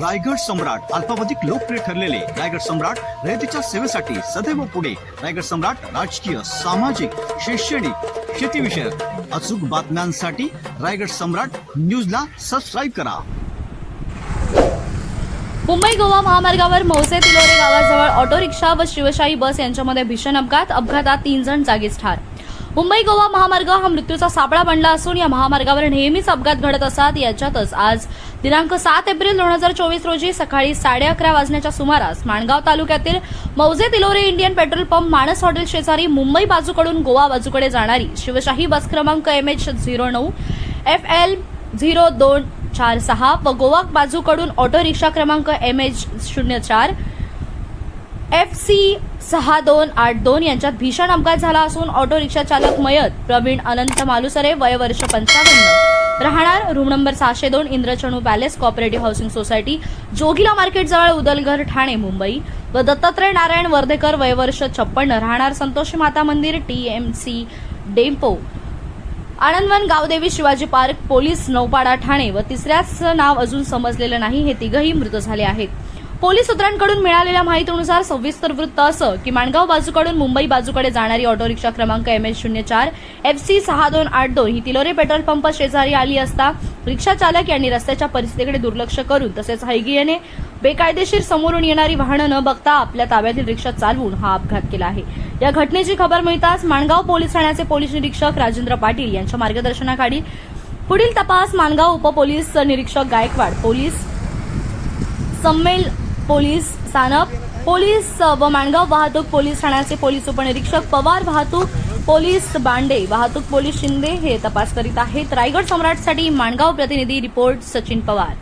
रायगड सम्राट अल्पावधिक लोकप्रिय ठरलेले रायगड सम्राट रयतेच्या सेवेसाठी सदैव पुढे. रायगड सम्राट राजकीय सामाजिक शैक्षणिक शेतीविषयक अचूक बातम्यांसाठी रायगड सम्राट न्यूजला सबस्क्राईब करा. मुंबई गोवा महामार्गावर मौसे तिलोरे गावाजवळ ऑटो रिक्षा व शिवशाही बस यांच्यामध्ये भीषण अपघात. अपघातात तीन जण जागीच ठार. मुंबई गोवा महामार्ग हा मृत्यूचा सापळा बनला असून या महामार्गावर नेहमीच अपघात घडत असतात. याच्यातच आज दिनांक सात एप्रिल दोन हजार चोवीस रोजी सकाळी साडे अकरा वाजण्याच्या सुमारास माणगाव तालुक्यातील मौजे Tilore Indian petrol pump Manas hotel शेजारी मुंबई बाजूकडून गोवा बाजूकडे जाणारी शिवशाही बस क्रमांक एम एच झिरो नऊ एफ एल झिरो दोन चार सहा व गोवा बाजूकडून ऑटो रिक्षा क्रमांक एम एच शून्य चार एफ सी सहा दोन आठ दोन यांच्यात भीषण अपघात झाला असून ऑटो रिक्षा चालक मयत प्रवीण अनंत मालुसरे वय वर्ष पंचावन्न. राहणार रूम नंबर सहाशे दोन Indradhanu palace cooperative housing society Jogila market जवळ उदलघर ठाणे मुंबई. व दत्तात्रय नारायण वर्धेकर वय वर्ष छप्पन्न. राहणार Santoshi Mata Mandir T M C Dempo. Anandvan Gavdevi Shivaji park police Naupada Thane. व तिसऱ्याच नाव अजून समजलेलं नाही हे तिघही मृत झाले आहेत. पोलीस सूत्रांकडून मिळालेल्या माहितीनुसार सविस्तर वृत्त असं की माणगाव बाजूकडून मुंबई बाजूकडे जाणारी ऑटो रिक्षा क्रमांक एम एच शून्य चार एफ सी सहा दोन आठ दोन ही तिलोरे पेट्रोल पंप शेजारी आली असता रिक्षा चालक यांनी रस्त्याच्या परिस्थितीकडे दुर्लक्ष करून तसेच हैगियेने बेकायदेशीर समोरून येणारी वाहनं न बघता आपल्या ताब्यातील रिक्षा चालवून हा अपघात केला आहे. या घटनेची खबर मिळताच माणगाव पोलीस ठाण्याचे पोलीस निरीक्षक राजेंद्र पाटील यांच्या मार्गदर्शनाखाली पुढील तपास माणगाव उपपोलीस निरीक्षक गायकवाड पोलीस संमेल पोलीस स्थानक. पोलीस व माणगाव वाहतूक पोलीस ठाण्याचे पोलीस उपनिरीक्षक पवार वाहतूक पोलीस बांडे. वाहतूक पोलीस शिंदे हे तपास करीत आहेत. रायगड सम्राटसाठी माणगाव प्रतिनिधी रिपोर्ट सचिन पवार.